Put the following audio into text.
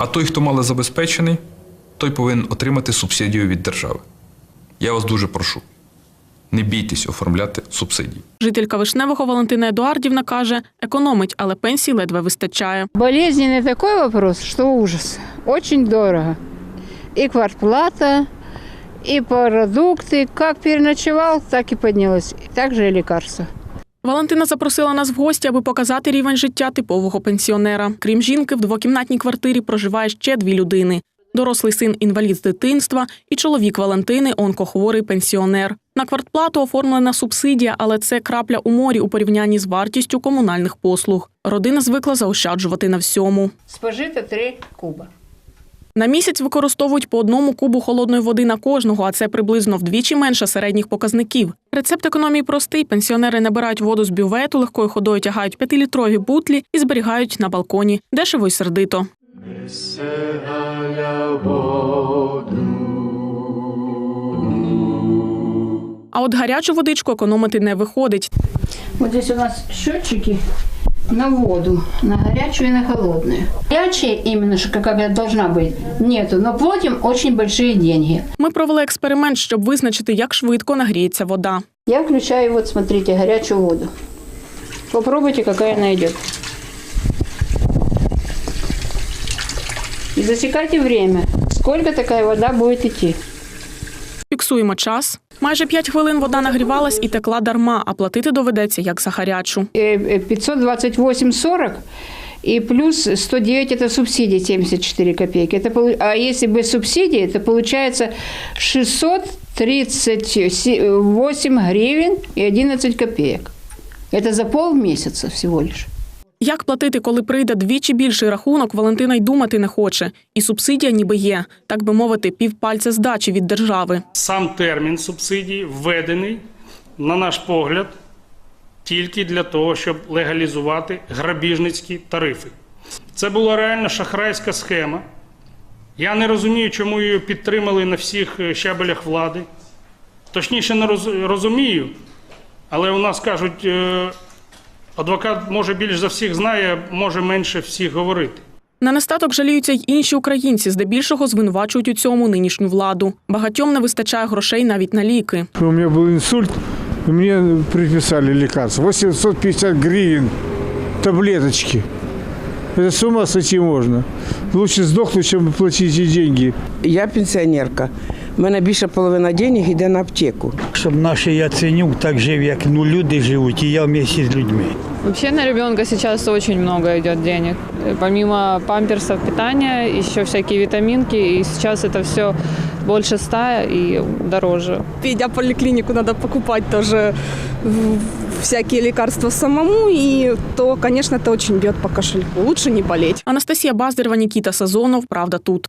А той, хто малозабезпечений, той повинен отримати субсидію від держави. Я вас дуже прошу, не бійтесь оформляти субсидії. Жителька Вишневого Валентина Едуардівна каже, економить, але пенсії ледве вистачає. Болезненный такой вопрос, что ужас. Очень дорого. И квартплата, и продукты. Как переночевал, так и поднялось. Также и лекарства. Валентина запросила нас в гості, аби показати рівень життя типового пенсіонера. Крім жінки, в двокімнатній квартирі проживає ще дві людини: дорослий син інвалід з дитинства і чоловік Валентини, онкохворий пенсіонер. На квартплату оформлена субсидія, але це крапля у морі у порівнянні з вартістю комунальних послуг. Родина звикла заощаджувати на всьому. Спожито три куба. На місяць використовують по одному кубу холодної води на кожного, а це приблизно вдвічі менше середніх показників. Рецепт економії простий. Пенсіонери набирають воду з бювету, легкою ходою тягають п'ятилітрові бутлі і зберігають на балконі. Дешево й сердито. А от гарячу водичку економити не виходить. Здесь у нас счетчики на воду, на горячую и на холодную. Горячая именно, какая должна быть, нету, но платим очень большие деньги. Ми провели експеримент, щоб визначити, як швидко нагріється вода. Я включаю, вот смотрите, горячую воду. Попробуйте, какая она идет. И засекайте время, сколько такая вода будет идти. Фіксуємо час. Майже 5 хвилин вода нагрівалась і текла дарма, а платити доведеться як за гарячу. Э, э, 528,40 и плюс 109 это субсидии 74 копейки. Это, полу- а если без субсидий, то получается 638 гривен и 11 копеек. Это за полмесяца всего лишь. Як платити, коли прийде двічі більший рахунок, Валентина й думати не хоче. І субсидія ніби є, так би мовити, півпальця здачі від держави. Сам термін субсидії введений, на наш погляд, тільки для того, щоб легалізувати грабіжницькі тарифи. Це була реально шахрайська схема. Я не розумію, чому її підтримали на всіх е, щабелях влади. Точніше, не розумію, але у нас кажуть, е, адвокат може більш за всіх знає, може менше всіх говорити. На нестаток жаліються й інші українці, здебільшого звинувачують у цьому нинішню владу. Багатьом не вистачає грошей навіть на ліки. У меня был инсульт, и мне приписали лекарства. 850 гривен таблеточки. Это с ума сойти можно. Лучше сдохнуть, чем платить эти деньги. Я пенсіонерка. У мене більше половина денег йде на аптеку. Щоб наші Яценюк так жив, як ну, люди живуть, і я вместе з людьми. Вообще на ребенка сейчас очень много идет денег. Э, Помимо памперсов питания, еще всякие витаминки. И сейчас это все больше ста и дороже. идя в поликлинику, надо покупать тоже в- всякие лекарства самому, и то, конечно, это очень бьет по кошельку. Лучше не болеть. Анастасія Баздарева, Нікіта Сазонов. Правда тут.